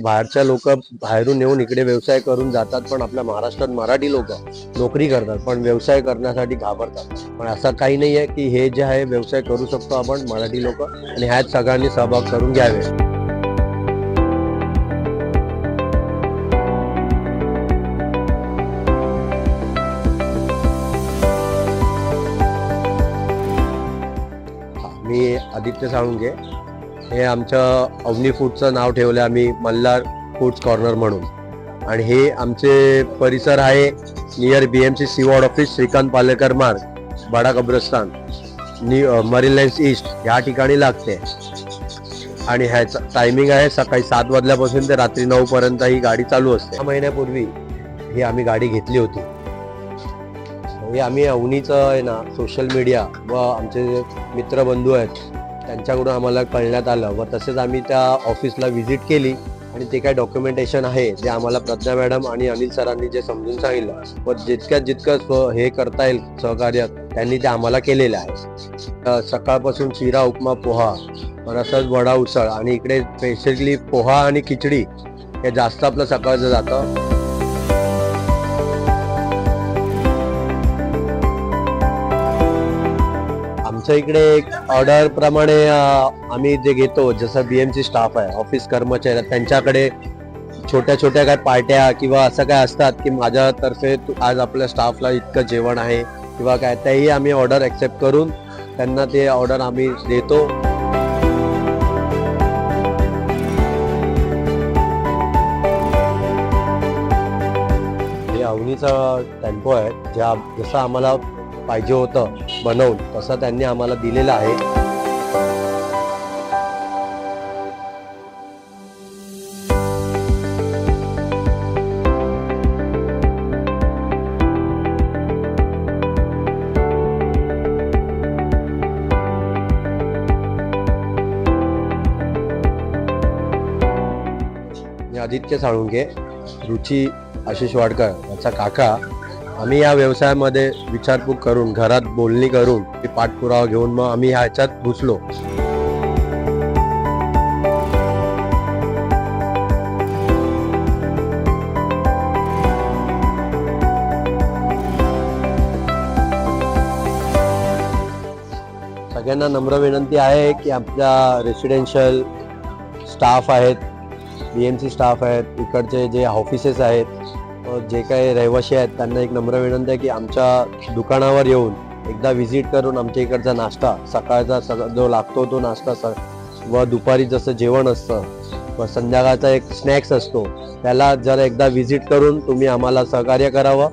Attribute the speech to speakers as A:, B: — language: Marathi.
A: बाहेरच्या लोक बाहेरून येऊन इकडे व्यवसाय करून जातात पण आपल्या महाराष्ट्रात मराठी लोक नोकरी करतात पण व्यवसाय करण्यासाठी घाबरतात. पण असं काही नाही आहे की हे जे आहे व्यवसाय करू शकतो आपण मराठी लोक आणि ह्यात सगळ्यांनी सहभाग करून घ्यावे. मी आदित्य साळुंगे हे आमच्या अवनी फूडचं नाव ठेवलं आम्ही मल्हार फूड्स कॉर्नर म्हणून. आणि हे आमचे परिसर आहे near B M C C ward office Shrikant Palekar मार्ग बडा कब्रस्तान. नी मरीन लाईन्स ईस्ट ह्या ठिकाणी लागते. आणि ह्याचं टायमिंग आहे सकाळी सात वाजल्यापासून ते रात्री नऊपर्यंत ही गाडी चालू असते. सहा महिन्यापूर्वी ही आम्ही गाडी घेतली होती. हे आम्ही अवनीचं आहे ना सोशल मीडिया व आमचे जे मित्रबंधू आहेत त्यांच्याकडून आम्हाला कळण्यात आलं व तसेच आम्ही त्या ऑफिसला व्हिजिट केली आणि ते काय डॉक्युमेंटेशन आहे ते आम्हाला प्रज्ञा मॅडम आणि अनिल सरांनी जे समजून सांगितलं व जितक्यात जितकं स्व- हे करता येईल सहकार्य त्यांनी ते आम्हाला केलेलं आहे. सकाळपासून शिरा उपमा पोहा रसद वडा उसळ आणि इकडे स्पेशली पोहा आणि खिचडी हे जास्त आपलं सकाळचं जातं. आमच्या इकडे एक ऑर्डर प्रमाणे आम्ही जे घेतो जसं बीएमसी स्टाफ आहे ऑफिस कर्मचारी आहेत, त्यांच्याकडे छोट्या छोट्या काय पार्ट्या किंवा असं काय असतात की माझ्यातर्फे आज आपल्या स्टाफला इतकं जेवण आहे किंवा काय तेही आम्ही ऑर्डर ॲक्सेप्ट करून त्यांना ते ऑर्डर आम्ही देतो. हे अवनीचा टेम्पो आहे ज्या जसं आम्हाला पाहिजे होतं बनवून. तसं त्यांनी आम्हाला दिलेलं आहे. मी आदित्य साळुंगे रुची आशिष वाडकर याचा काका आम्ही या व्यवसायामध्ये विचारपूस करून घरात बोलणी करून ते पाठपुरावा घेऊन मग आम्ही ह्याच्यात घुसलो. सगळ्यांना नम्र विनंती आहे की आपल्या रेसिडेन्शियल स्टाफ आहेत बी एम सी स्टाफ आहेत इकडचे जे ऑफिसेस आहेत जे काही रहिवासी आहेत त्यांना एक नम्र विनंती आहे की आमच्या दुकानावर येऊन एकदा व्हिजिट करून आमच्या इकडचा नाश्ता सकाळचा सग जो लागतो तो नाश्ता स व दुपारी जसं जेवण असतं व संध्याकाळचा एक स्नॅक्स असतो त्याला जर एकदा व्हिजिट करून तुम्ही आम्हाला सहकार्य करावं.